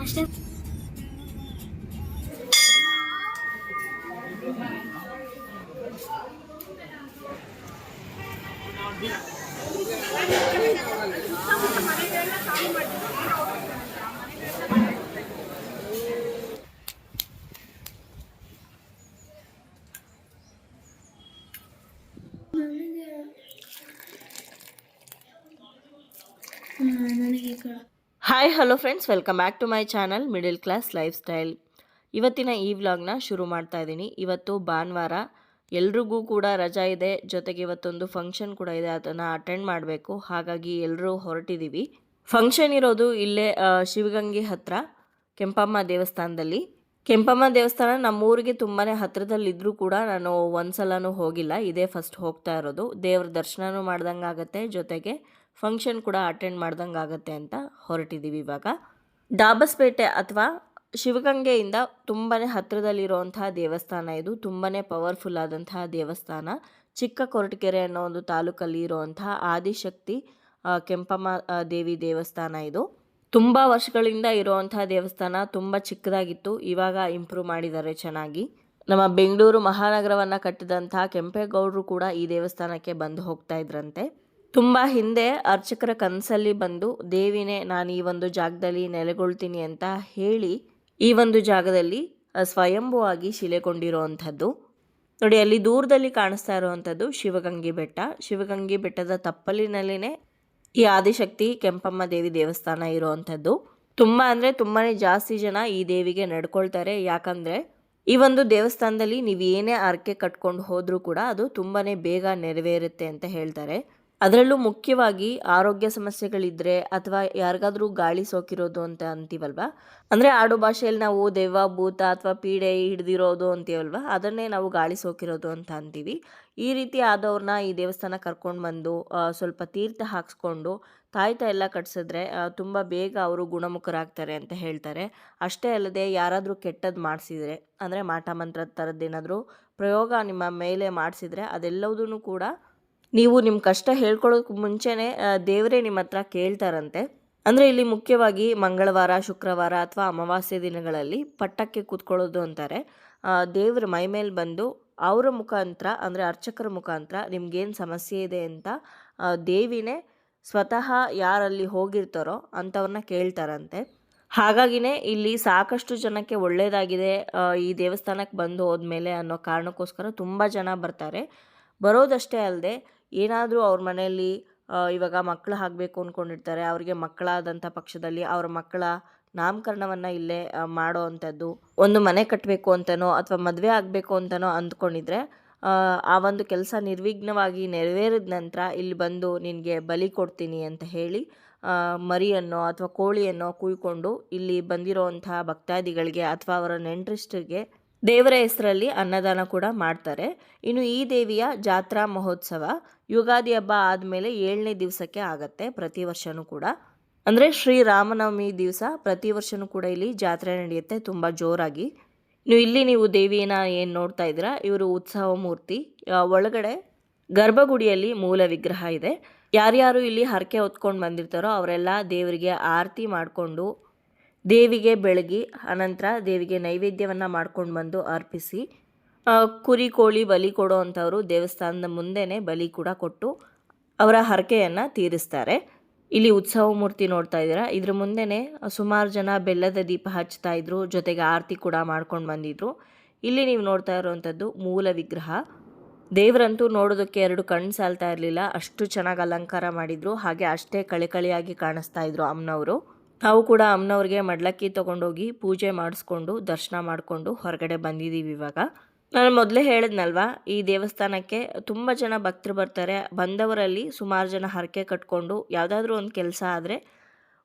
ಅಷ್ಟೇ ನನಗೆ hi hello friends welcome back to my channel middle class lifestyle ಇವತ್ತಿನ ಈ ವ್ಲಾಗ್ನ ಶುರು ಮಾಡ್ತಾ ಇದ್ದೀನಿ ಇವತ್ತು ಭಾನುವಾರ ಎಲ್ರಿಗೂ ಕೂಡ ರಜಾ ಇದೆ. ಜೊತೆಗೆ ಇವತ್ತೊಂದು ಫಂಕ್ಷನ್ ಕೂಡ ಇದೆ. ಅದನ್ನು ಅಟೆಂಡ್ ಮಾಡಬೇಕು. ಹಾಗಾಗಿ ಎಲ್ಲರೂ ಹೊರಟಿದ್ದೀವಿ ಫಂಕ್ಷನ್ ಇರೋದು ಇಲ್ಲೇ ಶಿವಗಂಗೆ ಹತ್ರ, ಕೆಂಪಮ್ಮ ದೇವಸ್ಥಾನದಲ್ಲಿ. ಕೆಂಪಮ್ಮ ದೇವಸ್ಥಾನ ನಮ್ಮೂರಿಗೆ ತುಂಬಾ ಹತ್ತಿರದಲ್ಲಿದ್ದರೂ ಕೂಡ ನಾನು ಒಂದ್ಸಲನೂ ಹೋಗಿಲ್ಲ. ಇದೇ ಫಸ್ಟ್ ಹೋಗ್ತಾ ಇರೋದು. ದೇವ್ರ ದರ್ಶನವೂ ಮಾಡ್ದಂಗೆ ಆಗುತ್ತೆ ಜೊತೆಗೆ ಫಂಕ್ಷನ್ ಕೂಡ ಅಟೆಂಡ್ ಮಾಡ್ದಂಗೆ ಆಗುತ್ತೆ ಅಂತ ಹೊರಟಿದ್ದೀವಿ ಇವಾಗ. ಡಾಬಸ್ಪೇಟೆ ಅಥವಾ ಶಿವಗಂಗೆಯಿಂದ ತುಂಬಾ ಹತ್ತಿರದಲ್ಲಿರುವಂತಹ ದೇವಸ್ಥಾನ ಇದು. ತುಂಬಾ ಪವರ್ಫುಲ್ ಆದಂತಹ ದೇವಸ್ಥಾನ. ಚಿಕ್ಕ ಕೊರಟಗೆರೆ ಅನ್ನೋ ಒಂದು ತಾಲೂಕಲ್ಲಿ ಇರುವಂತಹ ಆದಿಶಕ್ತಿ ಕೆಂಪಮ್ಮ ದೇವಿ ದೇವಸ್ಥಾನ ಇದು. ತುಂಬ ವರ್ಷಗಳಿಂದ ಇರುವಂತಹ ದೇವಸ್ಥಾನ. ತುಂಬ ಚಿಕ್ಕದಾಗಿತ್ತು. ಇವಾಗ ಇಂಪ್ರೂವ್ ಮಾಡಿದ್ದಾರೆ ಚೆನ್ನಾಗಿ. ನಮ್ಮ ಬೆಂಗಳೂರು ಮಹಾನಗರವನ್ನು ಕಟ್ಟಿದಂತಹ ಕೆಂಪೇಗೌಡರು ಕೂಡ ಈ ದೇವಸ್ಥಾನಕ್ಕೆ ಬಂದು ಹೋಗ್ತಾ ಇದ್ರಂತೆ. ತುಂಬ ಹಿಂದೆ ಅರ್ಚಕರ ಕನಸಲ್ಲಿ ಬಂದು, ದೇವಿನೇ, ನಾನು ಈ ಒಂದು ಜಾಗದಲ್ಲಿ ನೆಲೆಗೊಳ್ತೀನಿ ಅಂತ ಹೇಳಿ, ಈ ಒಂದು ಜಾಗದಲ್ಲಿ ಸ್ವಯಂಭೂವಾಗಿ ಶಿಲೆಗೊಂಡಿರುವಂಥದ್ದು ನೋಡಿ, ಅಲ್ಲಿ ದೂರದಲ್ಲಿ ಕಾಣಿಸ್ತಾ ಇರುವಂಥದ್ದು ಶಿವಗಂಗೆ ಬೆಟ್ಟ. ಶಿವಗಂಗೆ ಬೆಟ್ಟದ ತಪ್ಪಲಿನಲ್ಲಿನೇ ಈ ಆದಿಶಕ್ತಿ ಕೆಂಪಮ್ಮ ದೇವಿ ದೇವಸ್ಥಾನ ಇರುವಂಥದ್ದು. ತುಂಬ ಅಂದರೆ ತುಂಬಾ ಜಾಸ್ತಿ ಜನ ಈ ದೇವಿಗೆ ನಡ್ಕೊಳ್ತಾರೆ. ಯಾಕಂದರೆ ಈ ಒಂದು ದೇವಸ್ಥಾನದಲ್ಲಿ ನೀವು ಏನೇ ಅರ್ಕೆ ಕಟ್ಕೊಂಡು ಹೋದರೂ ಕೂಡ ಅದು ತುಂಬಾ ಬೇಗ ನೆರವೇರುತ್ತೆ ಅಂತ ಹೇಳ್ತಾರೆ. ಅದರಲ್ಲೂ ಮುಖ್ಯವಾಗಿ ಆರೋಗ್ಯ ಸಮಸ್ಯೆಗಳಿದ್ರೆ ಅಥವಾ ಯಾರಿಗಾದ್ರೂ ಗಾಳಿ ಸೋಕಿರೋದು ಅಂತ ಅಂತೀವಲ್ವಾ? ಅಂದರೆ ಆಡು ಭಾಷೆಯಲ್ಲಿ ನಾವು ದೆವ್ವ, ಭೂತ ಅಥವಾ ಪೀಡೆ ಹಿಡ್ದಿರೋದು ಅಂತೀವಲ್ವ? ಅದನ್ನೇ ನಾವು ಗಾಳಿ ಸೋಕಿರೋದು ಅಂತ ಅಂತೀವಿ. ಈ ರೀತಿ ಆದವ್ರನ್ನ ಈ ದೇವಸ್ಥಾನ ಕರ್ಕೊಂಡು ಬಂದು ಸ್ವಲ್ಪ ತೀರ್ಥ ಹಾಕ್ಸ್ಕೊಂಡು ತಾಯ್ತ ಎಲ್ಲ ಕಟ್ಸಿದ್ರೆ ತುಂಬ ಬೇಗ ಅವರು ಗುಣಮುಖರಾಗ್ತಾರೆ ಅಂತ ಹೇಳ್ತಾರೆ. ಅಷ್ಟೇ ಅಲ್ಲದೆ ಯಾರಾದರೂ ಕೆಟ್ಟದ್ದು ಮಾಡಿಸಿದ್ರೆ, ಅಂದರೆ ಮಾಟ ಮಂತ್ರದ ಥರದ್ದೇನಾದರೂ ಪ್ರಯೋಗ ನಿಮ್ಮ ಮೇಲೆ ಮಾಡಿಸಿದರೆ ಅದೆಲ್ಲವುದೂ ಕೂಡ ನೀವು ನಿಮ್ಮ ಕಷ್ಟ ಹೇಳ್ಕೊಳ್ಳೋಕೆ ಮುಂಚೆನೇ ದೇವರೇ ನಿಮ್ಮ ಹತ್ರ ಕೇಳ್ತಾರಂತೆ. ಅಂದರೆ ಇಲ್ಲಿ ಮುಖ್ಯವಾಗಿ ಮಂಗಳವಾರ, ಶುಕ್ರವಾರ ಅಥವಾ ಅಮಾವಾಸ್ಯೆ ದಿನಗಳಲ್ಲಿ ಪಟ್ಟಕ್ಕೆ ಕೂತ್ಕೊಳ್ಳೋದು ಅಂತಾರೆ. ದೇವ್ರ ಮೈ ಮೇಲೆ ಬಂದು ಅವರ ಮುಖಾಂತರ, ಅಂದರೆ ಅರ್ಚಕರ ಮುಖಾಂತರ ನಿಮ್ಗೇನು ಸಮಸ್ಯೆ ಇದೆ ಅಂತ ದೇವಿನೇ ಸ್ವತಃ ಯಾರಲ್ಲಿ ಹೋಗಿರ್ತಾರೋ ಅಂಥವ್ರನ್ನ ಕೇಳ್ತಾರಂತೆ. ಹಾಗಾಗಿನೇ ಇಲ್ಲಿ ಸಾಕಷ್ಟು ಜನಕ್ಕೆ ಒಳ್ಳೆಯದಾಗಿದೆ ಈ ದೇವಸ್ಥಾನಕ್ಕೆ ಬಂದು ಹೋದ್ಮೇಲೆ ಅನ್ನೋ ಕಾರಣಕ್ಕೋಸ್ಕರ ತುಂಬ ಜನ ಬರ್ತಾರೆ. ಬರೋದಷ್ಟೇ ಅಲ್ಲದೆ ಏನಾದರೂ ಅವ್ರ ಮನೆಯಲ್ಲಿ ಇವಾಗ ಮಕ್ಕಳು ಆಗಬೇಕು ಅಂದ್ಕೊಂಡಿರ್ತಾರೆ ಅವರಿಗೆ ಮಕ್ಕಳಾದಂಥ ಪಕ್ಷದಲ್ಲಿ ಅವರ ಮಕ್ಕಳ ನಾಮಕರಣವನ್ನು ಇಲ್ಲೇ ಮಾಡೋ ಅಂಥದ್ದು ಒಂದು ಮನೆ ಕಟ್ಟಬೇಕು ಅಂತನೋ ಅಥವಾ ಮದುವೆ ಆಗಬೇಕು ಅಂತನೋ ಅಂದ್ಕೊಂಡಿದ್ರೆ ಆ, ಒಂದು ಕೆಲಸ ನಿರ್ವಿಘ್ನವಾಗಿ ನೆರವೇರಿದ ನಂತರ ಇಲ್ಲಿ ಬಂದು ನಿನಗೆ ಬಲಿ ಕೊಡ್ತೀನಿ ಅಂತ ಹೇಳಿ ಮರಿಯನ್ನೋ ಅಥವಾ ಕೋಳಿಯನ್ನು ಕುಯ್ಕೊಂಡು ಇಲ್ಲಿ ಬಂದಿರೋವಂತಹ ಭಕ್ತಾದಿಗಳಿಗೆ ಅಥವಾ ಅವರ ನೆಂಟರಿಷ್ಟರಿಗೆ ದೇವರ ಹೆಸರಲ್ಲಿ ಅನ್ನದಾನ ಕೂಡ ಮಾಡ್ತಾರೆ. ಇನ್ನು ಈ ದೇವಿಯ ಜಾತ್ರಾ ಮಹೋತ್ಸವ ಯುಗಾದಿ ಹಬ್ಬ ಆದಮೇಲೆ ಏಳನೇ ದಿವಸಕ್ಕೆ ಆಗತ್ತೆ ಪ್ರತಿ ವರ್ಷವೂ ಕೂಡ. ಅಂದರೆ ಶ್ರೀರಾಮನವಮಿ ದಿವಸ ಪ್ರತಿ ವರ್ಷವೂ ಕೂಡ ಇಲ್ಲಿ ಜಾತ್ರೆ ನಡೆಯುತ್ತೆ ತುಂಬ ಜೋರಾಗಿ. ನೀವು ಇಲ್ಲಿ ನೀವು ದೇವಿಯನ್ನ ಏನು ನೋಡ್ತಾ ಇದ್ದೀರಾ, ಇವರು ಉತ್ಸವ ಮೂರ್ತಿ ಒಳಗಡೆ ಗರ್ಭಗುಡಿಯಲ್ಲಿ ಮೂಲ ವಿಗ್ರಹ ಇದೆ. ಯಾರ್ಯಾರು ಇಲ್ಲಿ ಹರಕೆ ಹೊತ್ಕೊಂಡು ಬಂದಿರ್ತಾರೋ ಅವರೆಲ್ಲ ದೇವರಿಗೆ ಆರತಿ ಮಾಡಿಕೊಂಡು ದೇವಿಗೆ ಬೆಳಗಿ, ಅನಂತರ ದೇವಿಗೆ ನೈವೇದ್ಯವನ್ನು ಮಾಡ್ಕೊಂಡು ಬಂದು ಅರ್ಪಿಸಿ ಕುರಿ, ಕೋಳಿ, ಬಲಿ ಕೊಡೋ ಅಂಥವರು ದೇವಸ್ಥಾನದ ಮುಂದೆನೇ ಬಲಿ ಕೂಡ ಕೊಟ್ಟು ಅವರ ಹರಕೆಯನ್ನು ತೀರಿಸ್ತಾರೆ. ಇಲ್ಲಿ ಉತ್ಸವ ಮೂರ್ತಿ ನೋಡ್ತಾ ಇದ್ದೀರಾ? ಇದ್ರ ಮುಂದೆನೇ ಸುಮಾರು ಜನ ಬೆಲ್ಲದ ದೀಪ ಹಚ್ತಾ ಇದ್ರು, ಜೊತೆಗೆ ಆರತಿ ಕೂಡ ಮಾಡ್ಕೊಂಡು ಬಂದಿದ್ರು. ಇಲ್ಲಿ ನೀವು ನೋಡ್ತಾ ಇರುವಂಥದ್ದು ಮೂಲ ವಿಗ್ರಹ. ದೇವರಂತೂ ನೋಡೋದಕ್ಕೆ ಎರಡು ಕಣ್ಣು ಸಾಲ್ತಾ ಇರಲಿಲ್ಲ, ಅಷ್ಟು ಚೆನ್ನಾಗಿ ಅಲಂಕಾರ ಮಾಡಿದ್ರು, ಹಾಗೆ ಅಷ್ಟೇ ಕಳೆಕಳಿಯಾಗಿ ಕಾಣಿಸ್ತಾ ಇದ್ರು ಅಮ್ಮನವರು. ನಾವು ಕೂಡ ಅಮ್ಮನವ್ರಿಗೆ ಮಡ್ಲಕ್ಕಿ ತೊಗೊಂಡೋಗಿ ಪೂಜೆ ಮಾಡಿಸ್ಕೊಂಡು ದರ್ಶನ ಮಾಡಿಕೊಂಡು ಹೊರಗಡೆ ಬಂದಿದ್ದೀವಿ ಇವಾಗ. ನಾನು ಮೊದಲೇ ಹೇಳಿದ್ನಲ್ವಾ, ಈ ದೇವಸ್ಥಾನಕ್ಕೆ ತುಂಬ ಜನ ಭಕ್ತರು ಬರ್ತಾರೆ. ಬಂದವರಲ್ಲಿ ಸುಮಾರು ಜನ ಹರಕೆ ಕಟ್ಕೊಂಡು ಯಾವುದಾದ್ರೂ ಒಂದು ಕೆಲಸ ಆದರೆ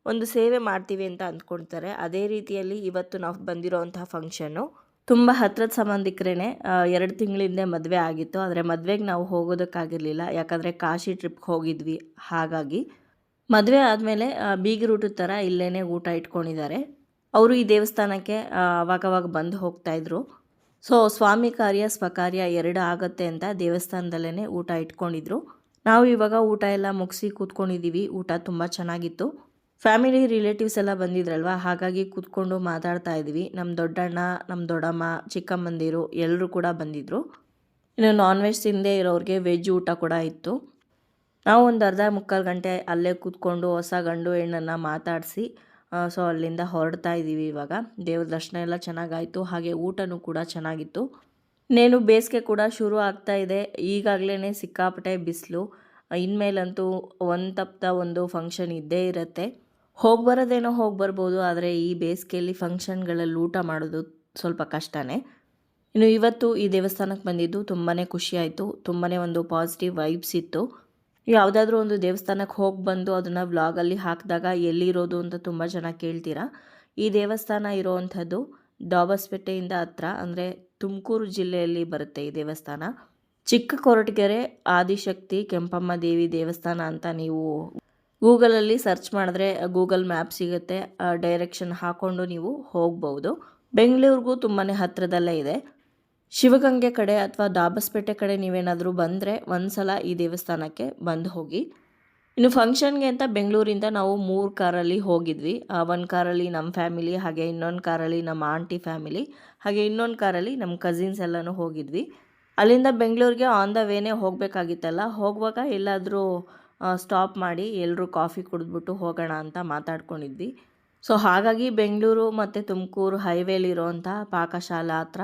ಒಂದು ಸೇವೆ ಮಾಡ್ತೀವಿ ಅಂತ ಅಂದ್ಕೊಳ್ತಾರೆ. ಅದೇ ರೀತಿಯಲ್ಲಿ ಇವತ್ತು ನಾವು ಬಂದಿರೋವಂತಹ ಫಂಕ್ಷನ್ನು ತುಂಬ ಹತ್ರದ ಸಂಬಂಧಿಕರೇ ಎರಡು ತಿಂಗಳಿಂದ ಮದುವೆ ಆಗಿತ್ತು. ಆದರೆ ಮದುವೆಗೆ ನಾವು ಹೋಗೋದಕ್ಕಾಗಿರಲಿಲ್ಲ. ಯಾಕಂದರೆ ಕಾಶಿ ಟ್ರಿಪ್ಗೆ ಹೋಗಿದ್ವಿ. ಹಾಗಾಗಿ ಮದುವೆ ಆದಮೇಲೆ ಬೀಗರೂಟದ ಥರ ಇಲ್ಲೇ ಊಟ ಇಟ್ಕೊಂಡಿದ್ದಾರೆ. ಅವರು ಈ ದೇವಸ್ಥಾನಕ್ಕೆ ಅವಾಗವಾಗ ಬಂದು ಹೋಗ್ತಾಯಿದ್ರು ಸೊ, ಸ್ವಾಮಿ ಕಾರ್ಯ, ಸ್ವಕಾರ್ಯ ಎರಡು ಆಗತ್ತೆ ಅಂತ ದೇವಸ್ಥಾನದಲ್ಲೇ ಊಟ ಇಟ್ಕೊಂಡಿದ್ರು. ನಾವು ಇವಾಗ ಊಟ ಎಲ್ಲ ಮುಗಿಸಿ ಕೂತ್ಕೊಂಡಿದ್ದೀವಿ ಊಟ ತುಂಬ ಚೆನ್ನಾಗಿತ್ತು. ಫ್ಯಾಮಿಲಿ ರಿಲೇಟಿವ್ಸ್ ಎಲ್ಲ ಬಂದಿದ್ರಲ್ವ? ಹಾಗಾಗಿ ಕೂತ್ಕೊಂಡು ಮಾತಾಡ್ತಾ ಇದ್ವಿ. ನಮ್ಮ ದೊಡ್ಡಣ್ಣ ನಮ್ಮ ದೊಡ್ಡಮ್ಮ, ಚಿಕ್ಕಮ್ಮಂದಿರು ಎಲ್ಲರೂ ಕೂಡ ಬಂದಿದ್ದರು ಇನ್ನು ನಾನ್ ವೆಜ್ ತಿಂದೇ ಇರೋರಿಗೆ ವೆಜ್ ಊಟ ಕೂಡ ಇತ್ತು. ನಾವು ಒಂದು ಅರ್ಧ ಮುಕ್ಕಾಲು ಗಂಟೆ ಅಲ್ಲೇ ಕೂತ್ಕೊಂಡು ಹೊಸ ಗಂಡು ಹೆಣ್ಣನ್ನು ಮಾತಾಡಿಸಿ ಸೊ ಅಲ್ಲಿಂದ ಹೊರಡ್ತಾ ಇದ್ದೀವಿ ಇವಾಗ. ದೇವ್ರ ದರ್ಶನ ಎಲ್ಲ ಚೆನ್ನಾಗಾಯಿತು, ಹಾಗೆ ಊಟನೂ ಕೂಡ ಚೆನ್ನಾಗಿತ್ತು. ನೇನು ಬೇಸಿಗೆ ಕೂಡ ಶುರು ಆಗ್ತಾ ಇದೆ. ಈಗಾಗಲೇ ಸಿಕ್ಕಾಪಟ್ಟೆ ಬಿಸಿಲು. ಇನ್ಮೇಲಂತೂ ಒಂದು ತಪ್ಪದ ಒಂದು ಫಂಕ್ಷನ್ ಇದ್ದೇ ಇರುತ್ತೆ. ಹೋಗಿ ಬರೋದೇನೋ ಹೋಗಿ ಬರ್ಬೋದು, ಆದರೆ ಈ ಬೇಸಿಗೆಯಲ್ಲಿ ಫಂಕ್ಷನ್ಗಳಲ್ಲಿ ಊಟ ಮಾಡೋದು ಸ್ವಲ್ಪ ಕಷ್ಟನೇ. ಇನ್ನು ಇವತ್ತು ಈ ದೇವಸ್ಥಾನಕ್ಕೆ ಬಂದಿದ್ದು ತುಂಬಾ ಖುಷಿಯಾಯಿತು ತುಂಬಾ ಒಂದು ಪಾಸಿಟಿವ್ ವೈಬ್ಸ್ ಇತ್ತು. ಯಾವುದಾದ್ರೂ ಒಂದು ದೇವಸ್ಥಾನಕ್ಕೆ ಹೋಗಿ ಬಂದು ಅದನ್ನು ವ್ಲಾಗಲ್ಲಿ ಹಾಕಿದಾಗ ಎಲ್ಲಿರೋದು ಅಂತ ತುಂಬ ಜನ ಕೇಳ್ತೀರಾ? ಈ ದೇವಸ್ಥಾನ ಇರೋವಂಥದ್ದು ಡಾಬಸ್ಪೇಟೆಯಿಂದ ಹತ್ರ, ಅಂದರೆ ತುಮಕೂರು ಜಿಲ್ಲೆಯಲ್ಲಿ ಬರುತ್ತೆ ಈ ದೇವಸ್ಥಾನ. ಚಿಕ್ಕ ಕೊರಟಗೆರೆ ಆದಿಶಕ್ತಿ, ಕೆಂಪಮ್ಮ ದೇವಿ ದೇವಸ್ಥಾನ ಅಂತ ನೀವು ಗೂಗಲಲ್ಲಿ ಸರ್ಚ್ ಮಾಡಿದ್ರೆ ಗೂಗಲ್ ಮ್ಯಾಪ್ ಸಿಗುತ್ತೆ ಡೈರೆಕ್ಷನ್ ಹಾಕ್ಕೊಂಡು ನೀವು ಹೋಗ್ಬೋದು. ಬೆಂಗಳೂರಿಗೂ ತುಂಬಾ ಹತ್ತಿರದಲ್ಲೇ ಇದೆ. ಶಿವಗಂಗೆ ಕಡೆ ಅಥವಾ ದಾಬಸ್ಪೇಟೆ ಕಡೆ ನೀವೇನಾದರೂ ಬಂದರೆ ಒಂದ್ಸಲ ಈ ದೇವಸ್ಥಾನಕ್ಕೆ ಬಂದು ಹೋಗಿ. ಇನ್ನು ಫಂಕ್ಷನ್ಗೆ ಅಂತ ಬೆಂಗಳೂರಿಂದ ನಾವು ಮೂರು ಕಾರಲ್ಲಿ ಹೋಗಿದ್ವಿ. ಒಂದು ಕಾರಲ್ಲಿ ನಮ್ಮ ಫ್ಯಾಮಿಲಿ, ಹಾಗೆ ಇನ್ನೊಂದು ಕಾರಲ್ಲಿ ನಮ್ಮ ಆಂಟಿ ಫ್ಯಾಮಿಲಿ, ಹಾಗೆ ಇನ್ನೊಂದು ಕಾರಲ್ಲಿ ನಮ್ಮ ಕಸಿನ್ಸ್ ಎಲ್ಲನೂ ಹೋಗಿದ್ವಿ. ಅಲ್ಲಿಂದ ಬೆಂಗಳೂರಿಗೆ ಆನ್ ದ ವೇನೇ ಹೋಗಬೇಕಾಗಿತ್ತಲ್ಲ, ಹೋಗುವಾಗ ಎಲ್ಲಾದರೂ ಸ್ಟಾಪ್ ಮಾಡಿ ಎಲ್ಲರೂ ಕಾಫಿ ಕುಡಿದ್ಬಿಟ್ಟು ಹೋಗೋಣ ಅಂತ ಮಾತಾಡ್ಕೊಂಡಿದ್ವಿ. ಸೊ ಹಾಗಾಗಿ ಬೆಂಗಳೂರು ಮತ್ತು ತುಮಕೂರು ಹೈವೇಲಿರೋಂಥ ಪಾಕಶಾಲಾ ಹತ್ರ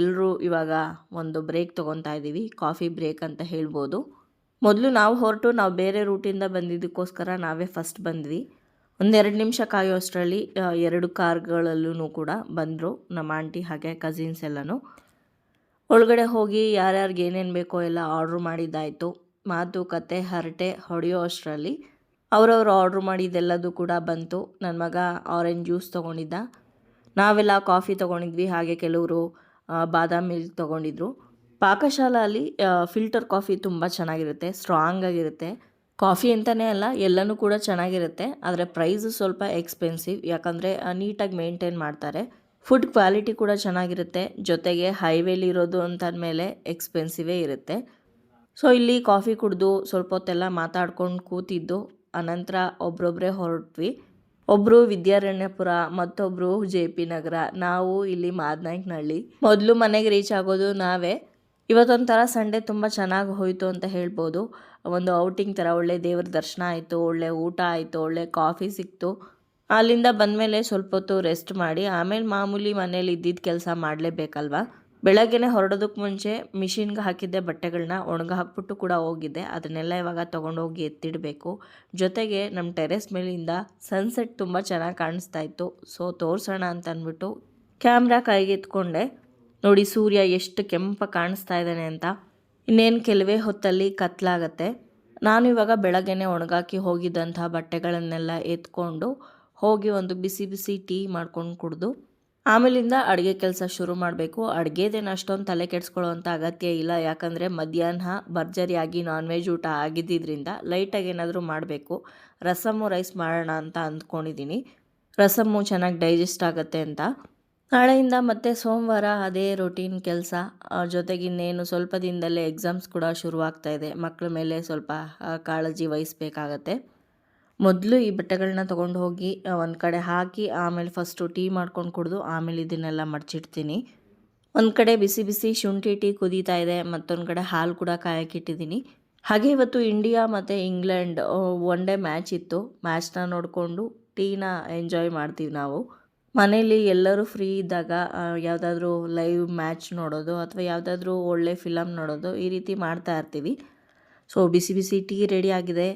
ಎಲ್ಲರೂ ಇವಾಗ ಒಂದು ಬ್ರೇಕ್ ತೊಗೊತಾ ಇದ್ದೀವಿ ಕಾಫಿ ಬ್ರೇಕ್ ಅಂತ ಹೇಳ್ಬೋದು. ಮೊದಲು ನಾವು ಹೊರಟು, ನಾವು ಬೇರೆ ರೂಟಿಂದ ಬಂದಿದ್ದಕ್ಕೋಸ್ಕರ ನಾವೇ ಫಸ್ಟ್ ಬಂದ್ವಿ. ಒಂದೆರಡು ನಿಮಿಷ ಕಾಯೋ ಅಷ್ಟರಲ್ಲಿ ಎರಡು ಕಾರ್ಗಳಲ್ಲೂ ಕೂಡ ಬಂದರು, ನಮ್ಮ ಆಂಟಿ ಹಾಗೆ ಕಸಿನ್ಸ್ ಎಲ್ಲನೂ. ಒಳಗಡೆ ಹೋಗಿ ಯಾರ್ಯಾರಿಗೆ ಏನೇನು ಬೇಕೋ ಎಲ್ಲ ಆರ್ಡ್ರ್ ಮಾಡಿದ್ದಾಯಿತು. ಮಾತುಕತೆ ಹರಟೆ ಹೊಡೆಯೋ ಅಷ್ಟರಲ್ಲಿ ಅವರವರು ಆರ್ಡ್ರ್ ಮಾಡಿದ್ದೆಲ್ಲದೂ ಕೂಡ ಬಂತು. ನನ್ನ ಮಗ ಆರೆಂಜ್ ಜ್ಯೂಸ್ ತೊಗೊಂಡಿದ್ದ. ನಾವೆಲ್ಲ ಕಾಫಿ ತೊಗೊಂಡಿದ್ವಿ. ಹಾಗೆ ಕೆಲವರು ಬಾದಾಮ್ ಮಿಲ್ಕ್ ತೊಗೊಂಡಿದ್ರು. ಪಾಕಶಾಲೆಯಲ್ಲಿ ಫಿಲ್ಟರ್ ಕಾಫಿ ತುಂಬ ಚೆನ್ನಾಗಿರುತ್ತೆ ಸ್ಟ್ರಾಂಗ್ ಆಗಿರುತ್ತೆ. ಕಾಫಿ ಅಂತಲೇ ಅಲ್ಲ, ಎಲ್ಲನೂ ಕೂಡ ಚೆನ್ನಾಗಿರುತ್ತೆ, ಆದರೆ ಪ್ರೈಸು ಸ್ವಲ್ಪ ಎಕ್ಸ್ಪೆನ್ಸಿವ್ ಯಾಕಂದರೆ ನೀಟಾಗಿ ಮೇಂಟೈನ್ ಮಾಡ್ತಾರೆ. ಫುಡ್ ಕ್ವಾಲಿಟಿ ಕೂಡ ಚೆನ್ನಾಗಿರುತ್ತೆ, ಜೊತೆಗೆ ಹೈವೇಲಿ ಇರೋದು ಅಂತಂದಮೇಲೆ ಎಕ್ಸ್ಪೆನ್ಸಿವೇ ಇರುತ್ತೆ. ಸೊ ಇಲ್ಲಿ ಕಾಫಿ ಕುಡಿದು ಸ್ವಲ್ಪ ಹೊತ್ತೆಲ್ಲ ಮಾತಾಡ್ಕೊಂಡು ಕೂತಿದ್ದು ಅನಂತರ ಒಬ್ರೊಬ್ಬರೇ ಹೊರಟ್ವಿ. ಒಬ್ಬರು ವಿದ್ಯಾರಣ್ಯಪುರ ಮತ್ತೊಬ್ಬರು ಜೆ ಪಿ ನಗರ. ನಾವು ಇಲ್ಲಿ ಮಾದನಾಯ್ಕನಹಳ್ಳಿ. ಮೊದಲು ಮನೆಗೆ ರೀಚ್ ಆಗೋದು ನಾವೇ. ಇವತ್ತೊಂಥರ ಸಂಡೇ ತುಂಬ ಚೆನ್ನಾಗಿ ಹೋಯಿತು ಅಂತ ಹೇಳ್ಬೋದು. ಒಂದು ಔಟಿಂಗ್ ಥರ, ಒಳ್ಳೆ ದೇವ್ರ ದರ್ಶನ ಆಯಿತು, ಒಳ್ಳೆ ಊಟ ಆಯಿತು, ಒಳ್ಳೆ ಕಾಫಿ ಸಿಕ್ತು. ಅಲ್ಲಿಂದ ಬಂದಮೇಲೆ ಸ್ವಲ್ಪ ಹೊತ್ತು ರೆಸ್ಟ್ ಮಾಡಿ, ಆಮೇಲೆ ಮಾಮೂಲಿ ಮನೇಲಿ ಇದ್ದಿದ್ದ ಕೆಲಸ ಮಾಡಲೇಬೇಕಲ್ವಾ? ಬೆಳಗ್ಗೆನೆ ಹೊರಡೋದಕ್ಕೆ ಮುಂಚೆ ಮಿಷಿನ್ಗೆ ಹಾಕಿದ್ದೆ ಬಟ್ಟೆಗಳನ್ನ ಒಣಗ ಹಾಕ್ಬಿಟ್ಟು ಕೂಡ ಹೋಗಿದ್ದೆ ಅದನ್ನೆಲ್ಲ ಇವಾಗ ತೊಗೊಂಡೋಗಿ ಎತ್ತಿಡಬೇಕು. ಜೊತೆಗೆ ನಮ್ಮ ಟೆರೆಸ್ ಮೇಲಿಂದ ಸನ್ಸೆಟ್ ತುಂಬ ಚೆನ್ನಾಗಿ ಕಾಣಿಸ್ತಾ ಇತ್ತು. ಸೊ, ತೋರಿಸೋಣ ಅಂತ ಅಂದ್ಬಿಟ್ಟು ಕ್ಯಾಮ್ರಾ ಕೈಗೆ ಎತ್ಕೊಂಡೆ. ನೋಡಿ, ಸೂರ್ಯ ಎಷ್ಟು ಕೆಂಪ ಕಾಣಿಸ್ತಾ ಇದ್ದಾನೆ ಅಂತ. ಇನ್ನೇನು ಕೆಲವೇ ಹೊತ್ತಲ್ಲಿ ಕತ್ಲಾಗತ್ತೆ. ನಾನು ಇವಾಗ ಬೆಳಗ್ಗೆನೆ ಒಣಗಾಕಿ ಹೋಗಿದ್ದಂತಹ ಬಟ್ಟೆಗಳನ್ನೆಲ್ಲ ಎತ್ಕೊಂಡು ಹೋಗಿ ಒಂದು ಬಿಸಿ ಬಿಸಿ ಟೀ ಮಾಡ್ಕೊಂಡು ಕುಡಿದು ಆಮೇಲಿಂದ ಅಡುಗೆ ಕೆಲಸ ಶುರು ಮಾಡಬೇಕು. ಅಡುಗೆದೇನು ಅಷ್ಟೊಂದು ತಲೆ ಕೆಡಿಸ್ಕೊಳ್ಳೋವಂಥ ಅಗತ್ಯ ಇಲ್ಲ. ಯಾಕಂದರೆ ಮಧ್ಯಾಹ್ನ ಭರ್ಜರಿಯಾಗಿ ನಾನ್ ವೆಜ್ ಊಟ ಆಗಿದ್ದರಿಂದ ಲೈಟಾಗಿ ಏನಾದರೂ ಮಾಡಬೇಕು. ರಸಮ್ಮು ರೈಸ್ ಮಾಡೋಣ ಅಂತ ಅಂದ್ಕೊಂಡಿದ್ದೀನಿ ರಸಮ್ಮು ಚೆನ್ನಾಗಿ ಡೈಜೆಸ್ಟ್ ಆಗುತ್ತೆ ಅಂತ. ನಾಳೆಯಿಂದ ಮತ್ತೆ ಸೋಮವಾರ ಅದೇ ರೊಟೀನ್ ಕೆಲಸ. ಜೊತೆಗೆ ಇನ್ನೇನು ಸ್ವಲ್ಪ ದಿನದಲ್ಲೇ ಎಕ್ಸಾಮ್ಸ್ ಕೂಡ ಶುರುವಾಗ್ತಾ ಇದೆ. ಮಕ್ಕಳ ಮೇಲೆ ಸ್ವಲ್ಪ ಕಾಳಜಿ ವಹಿಸ್ಬೇಕಾಗತ್ತೆ. ಮೊದಲು ಈ ಬಟ್ಟೆಗಳನ್ನ ತೊಗೊಂಡು ಹೋಗಿ ಒಂದು ಕಡೆ ಹಾಕಿ, ಆಮೇಲೆ ಫಸ್ಟು ಟೀ ಮಾಡ್ಕೊಂಡು ಕುಡಿದು, ಆಮೇಲೆ ಇದನ್ನೆಲ್ಲ ಮಡಚಿಡ್ತೀನಿ. ಒಂದು ಕಡೆ ಬಿಸಿ ಬಿಸಿ ಶುಂಠಿ ಟೀ ಕುದೀತಾ ಇದೆ, ಮತ್ತೊಂದು ಕಡೆ ಹಾಲು ಕೂಡ ಕಾಯಕ್ಕಿಟ್ಟಿದ್ದೀನಿ ಹಾಗೆ ಇವತ್ತು ಇಂಡಿಯಾ ಮತ್ತು ಇಂಗ್ಲೆಂಡ್ ಒನ್ ಡೇ ಮ್ಯಾಚ್ ಇತ್ತು. ಮ್ಯಾಚ್ನ ನೋಡಿಕೊಂಡು ಟೀನ ಎಂಜಾಯ್ ಮಾಡ್ತೀವಿ ನಾವು. ಮನೇಲಿ ಎಲ್ಲರೂ ಫ್ರೀ ಇದ್ದಾಗ ಯಾವುದಾದ್ರೂ ಲೈವ್ ಮ್ಯಾಚ್ ನೋಡೋದು ಅಥವಾ ಯಾವುದಾದ್ರೂ ಒಳ್ಳೆ ಫಿಲಮ್ ನೋಡೋದು ಈ ರೀತಿ ಮಾಡ್ತಾ ಇರ್ತೀವಿ. ಸೊ ಬಿಸಿ ಬಿಸಿ ಟೀ ರೆಡಿ ಆಗಿದೆ.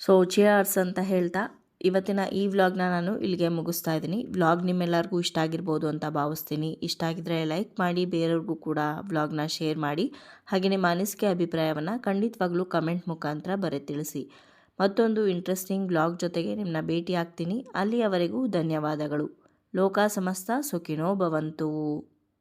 ಸೊ ಚಿಯರ್ಸ್ ಅಂತ ಹೇಳ್ತಾ ಇವತ್ತಿನ ಈ ವ್ಲಾಗ್ನ ನಾನು ಇಲ್ಲಿಗೆ ಮುಗಿಸ್ತಾ ಇದ್ದೀನಿ. ವ್ಲಾಗ್ ನಿಮ್ಮೆಲ್ಲರಿಗೂ ಇಷ್ಟ ಆಗಿರ್ಬೋದು ಅಂತ ಭಾವಿಸ್ತೀನಿ. ಇಷ್ಟ ಆಗಿದ್ರೆ ಲೈಕ್ ಮಾಡಿ, ಬೇರೆಯವ್ರಿಗೂ ಕೂಡ ವ್ಲಾಗ್ನ ಶೇರ್ ಮಾಡಿ. ಹಾಗೆ ನಿಮ್ಮ ಅಭಿಪ್ರಾಯವನ್ನು ಖಂಡಿತವಾಗ್ಲೂ ಕಮೆಂಟ್ ಮುಖಾಂತರ ಬರೆ ತಿಳಿಸಿ. ಮತ್ತೊಂದು ಇಂಟ್ರೆಸ್ಟಿಂಗ್ ವ್ಲಾಗ್ ಜೊತೆಗೆ ನಿಮ್ಮನ್ನ ಭೇಟಿ ಆಗ್ತೀನಿ ಅಲ್ಲಿಯವರೆಗೂ ಧನ್ಯವಾದಗಳು. ಲೋಕ ಸಮಸ್ತ ಸುಖಿನೋ ಭವಂತು.